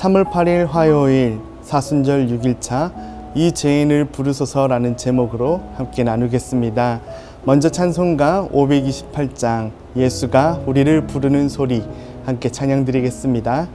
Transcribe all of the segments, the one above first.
3월 8일 화요일 사순절 6일차 이 죄인을 부르소서라는 제목으로 함께 나누겠습니다. 먼저 찬송가 528장 예수가 우리를 부르는 소리 함께 찬양 드리겠습니다.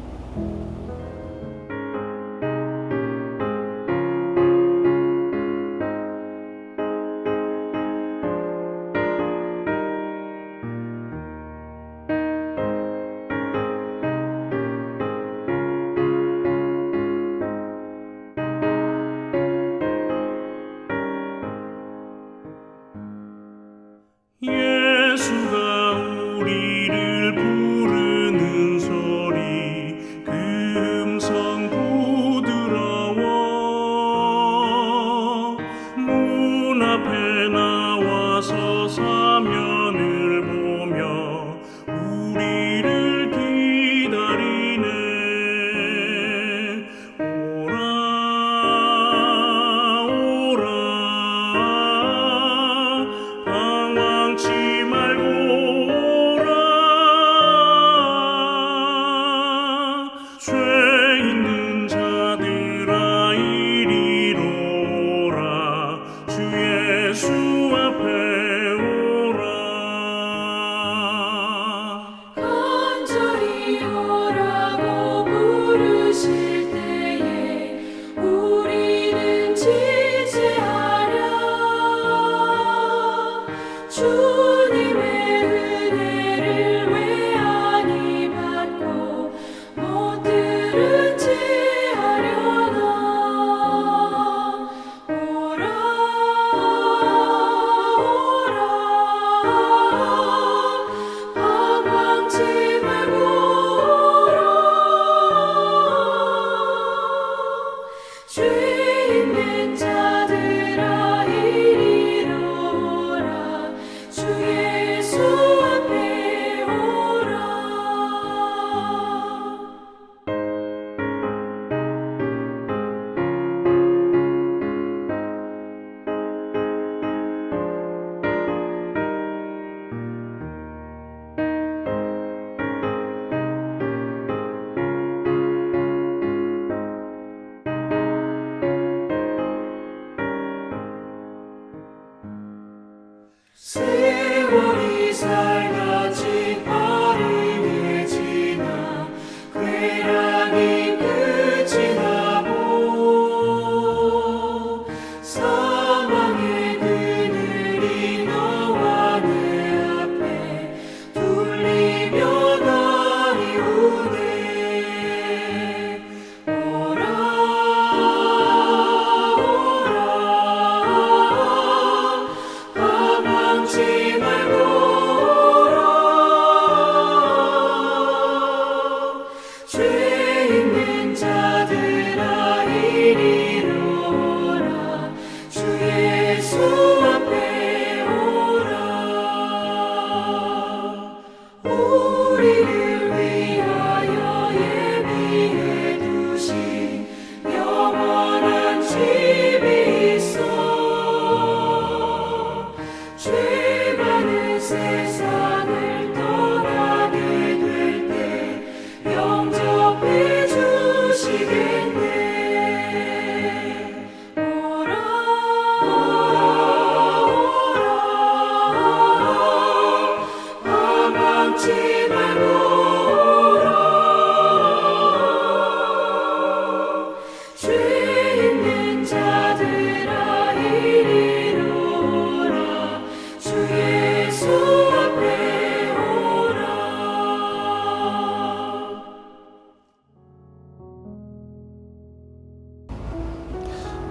세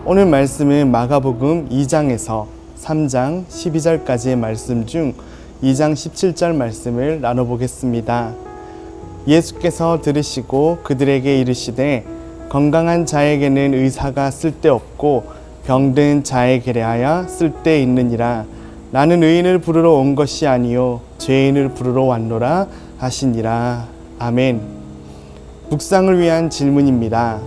오늘 말씀은 마가복음 2장에서 3장 12절까지의 말씀 중 2장 17절 말씀을 나눠보겠습니다. 예수께서 들으시고 그들에게 이르시되 건강한 자에게는 의사가 쓸데없고 병든 자에게 하여 쓸데 있느니라 나는 의인을 부르러 온 것이 아니요 죄인을 부르러 왔노라 하시니라 아멘. 묵상을 위한 질문입니다.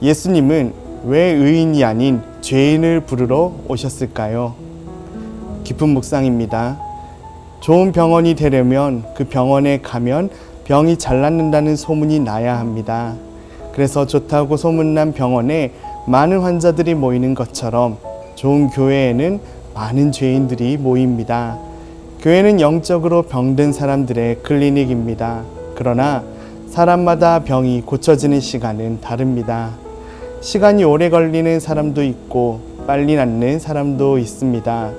예수님은 왜 의인이 아닌 죄인을 부르러 오셨을까요? 깊은 묵상입니다. 좋은 병원이 되려면 그 병원에 가면 병이 잘 낫는다는 소문이 나야 합니다. 그래서 좋다고 소문난 병원에 많은 환자들이 모이는 것처럼 좋은 교회에는 많은 죄인들이 모입니다. 교회는 영적으로 병든 사람들의 클리닉입니다. 그러나 사람마다 병이 고쳐지는 시간은 다릅니다. 시간이 오래 걸리는 사람도 있고 빨리 낫는 사람도 있습니다.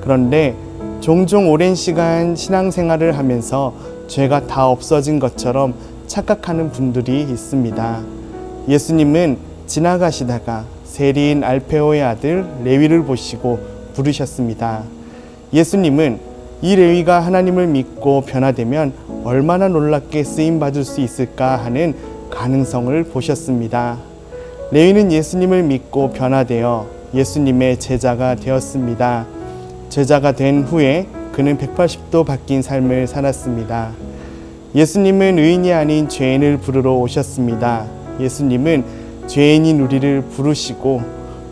그런데 종종 오랜 시간 신앙생활을 하면서 죄가 다 없어진 것처럼 착각하는 분들이 있습니다. 예수님은 지나가시다가 세리인 알페오의 아들 레위를 보시고 부르셨습니다. 예수님은 이 레위가 하나님을 믿고 변화되면 얼마나 놀랍게 쓰임 받을 수 있을까 하는 가능성을 보셨습니다. 레위는 예수님을 믿고 변화되어 예수님의 제자가 되었습니다. 제자가 된 후에 그는 180도 바뀐 삶을 살았습니다. 예수님은 의인이 아닌 죄인을 부르러 오셨습니다. 예수님은 죄인인 우리를 부르시고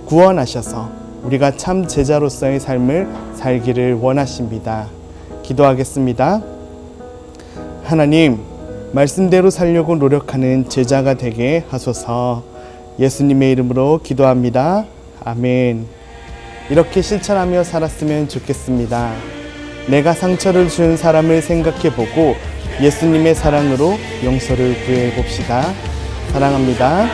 구원하셔서 우리가 참 제자로서의 삶을 살기를 원하십니다. 기도하겠습니다. 하나님, 말씀대로 살려고 노력하는 제자가 되게 하소서 예수님의 이름으로 기도합니다. 아멘. 이렇게 실천하며 살았으면 좋겠습니다. 내가 상처를 준 사람을 생각해 보고 예수님의 사랑으로 용서를 구해 봅시다. 사랑합니다.